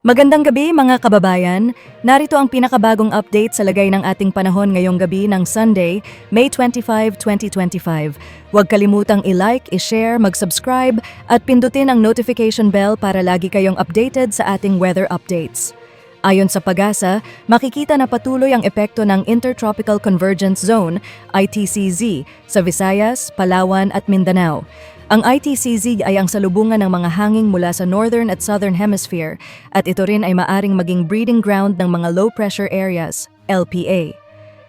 Magandang gabi mga kababayan. Narito ang pinakabagong update sa lagay ng ating panahon ngayong gabi ng Sunday, May 25, 2025. Huwag kalimutang i-like, i-share, mag-subscribe at pindutin ang notification bell para lagi kayong updated sa ating weather updates. Ayon sa pag-asa, makikita na patuloy ang epekto ng Intertropical Convergence Zone, ITCZ, sa Visayas, Palawan at Mindanao. Ang ITCZ ay ang salubungan ng mga hanging mula sa Northern at Southern Hemisphere at ito rin ay maaring maging breeding ground ng mga low-pressure areas, LPA.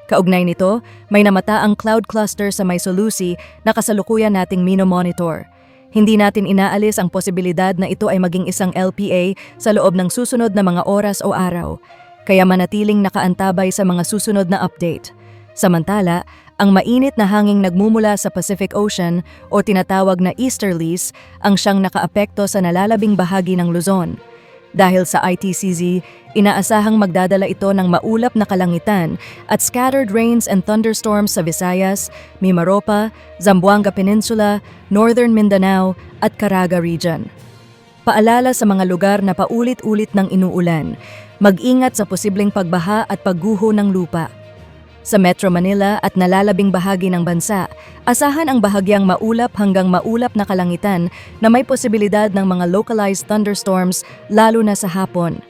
Kaugnay nito, may namata ang cloud cluster sa Maysolusi na kasalukuyan nating minomonitor. Hindi natin inaalis ang posibilidad na ito ay maging isang LPA sa loob ng susunod na mga oras o araw, kaya manatiling nakaantabay sa mga susunod na update. Samantala, ang mainit na hanging nagmumula sa Pacific Ocean o tinatawag na easterlies ang siyang nakaapekto sa nalalabing bahagi ng Luzon. Dahil sa ITCZ, inaasahang magdadala ito ng maulap na kalangitan at scattered rains and thunderstorms sa Visayas, Mimaropa, Zamboanga Peninsula, Northern Mindanao at Caraga Region. Paalala sa mga lugar na paulit-ulit ng inuulan, mag-ingat sa posibleng pagbaha at pagguho ng lupa. Sa Metro Manila at nalalabing bahagi ng bansa, asahan ang bahagyang maulap hanggang maulap na kalangitan na may posibilidad ng mga localized thunderstorms lalo na sa hapon.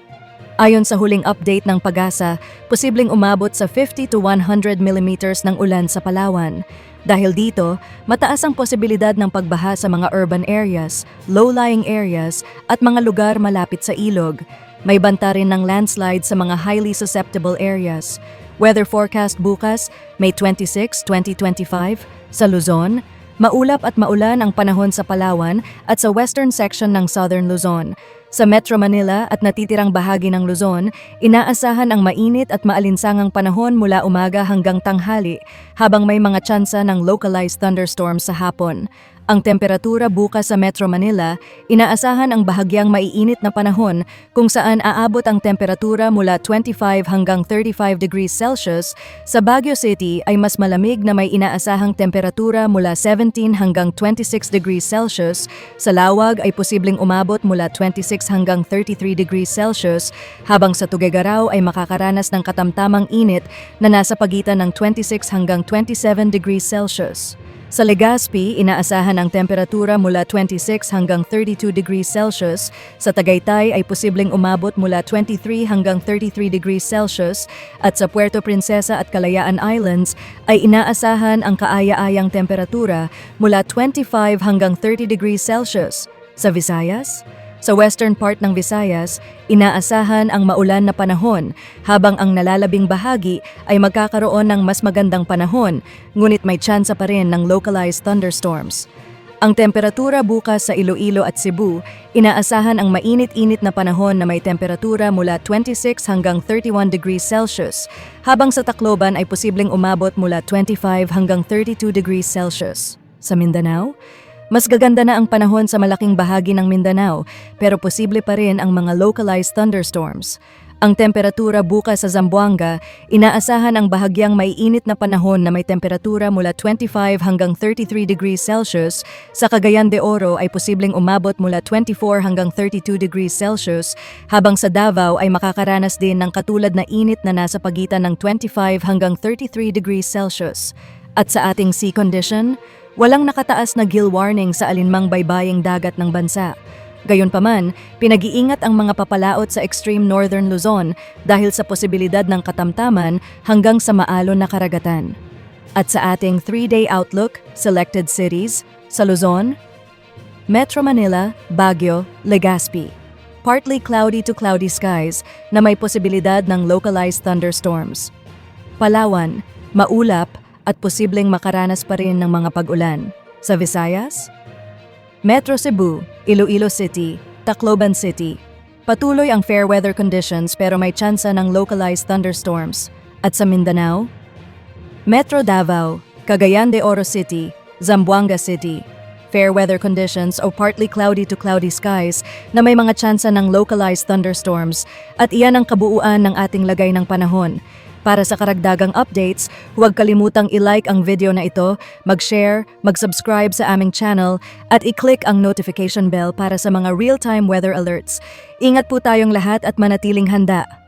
Ayon sa huling update ng pag-asa, posibleng umabot sa 50 to 100 millimeters ng ulan sa Palawan. Dahil dito, mataas ang posibilidad ng pagbaha sa mga urban areas, low-lying areas at mga lugar malapit sa ilog. May banta rin ng landslide sa mga highly susceptible areas. Weather forecast bukas, May 26, 2025, sa Luzon, maulap at maulan ang panahon sa Palawan at sa western section ng Southern Luzon. Sa Metro Manila at natitirang bahagi ng Luzon, inaasahan ang mainit at maalinsangang panahon mula umaga hanggang tanghali, habang may mga tsansa ng localized thunderstorms sa hapon. Ang temperatura bukas sa Metro Manila, inaasahan ang bahagyang maiinit na panahon kung saan aabot ang temperatura mula 25 hanggang 35 degrees Celsius. Sa Baguio City ay mas malamig na may inaasahang temperatura mula 17 hanggang 26 degrees Celsius. Sa Lawag ay posibleng umabot mula 26 hanggang 33 degrees Celsius, habang sa Tuguegarao ay makakaranas ng katamtamang init na nasa pagitan ng 26 hanggang 27 degrees Celsius. Sa Legazpi, inaasahan ang temperatura mula 26 hanggang 32 degrees Celsius. Sa Tagaytay ay posibleng umabot mula 23 hanggang 33 degrees Celsius. At sa Puerto Princesa at Kalayaan Islands ay inaasahan ang kaaya-ayang temperatura mula 25 hanggang 30 degrees Celsius. Sa Visayas, sa western part ng Visayas, inaasahan ang maulan na panahon, habang ang nalalabing bahagi ay magkakaroon ng mas magandang panahon, ngunit may tsansa pa rin ng localized thunderstorms. Ang temperatura bukas sa Iloilo at Cebu, inaasahan ang mainit-init na panahon na may temperatura mula 26 hanggang 31 degrees Celsius, habang sa Tacloban ay posibleng umabot mula 25 hanggang 32 degrees Celsius. Sa Mindanao, mas gaganda na ang panahon sa malaking bahagi ng Mindanao pero posible pa rin ang mga localized thunderstorms. Ang temperatura bukas sa Zamboanga, inaasahan ang bahagyang maiinit na panahon na may temperatura mula 25 hanggang 33 degrees Celsius. Sa Cagayan de Oro ay posibleng umabot mula 24 hanggang 32 degrees Celsius, habang sa Davao ay makakaranas din ng katulad na init na nasa pagitan ng 25 hanggang 33 degrees Celsius. At sa ating sea condition, Walang nakataas na gill warning sa alinmang baybaying dagat ng bansa. Gayunpaman, pinag-iingat ang mga papalaot sa extreme northern Luzon dahil sa posibilidad ng katamtaman hanggang sa maalon na karagatan. At sa ating 3-day outlook, selected cities, sa Luzon, Metro Manila, Baguio, Legazpi. Partly cloudy to cloudy skies na may posibilidad ng localized thunderstorms. Palawan, maulap at posibleng makaranas pa rin ng mga pag-ulan. Sa Visayas, Metro Cebu, Iloilo City, Tacloban City. Patuloy ang fair weather conditions pero may tsansa ng localized thunderstorms. At sa Mindanao, Metro Davao, Cagayan de Oro City, Zamboanga City. Fair weather conditions o partly cloudy to cloudy skies na may mga tsansa ng localized thunderstorms at iyan ang kabuuan ng ating lagay ng panahon. Para sa karagdagang updates, huwag kalimutang i-like ang video na ito, mag-share, mag-subscribe sa aming channel, at i-click ang notification bell para sa mga real-time weather alerts. Ingat po tayong lahat at manatiling handa.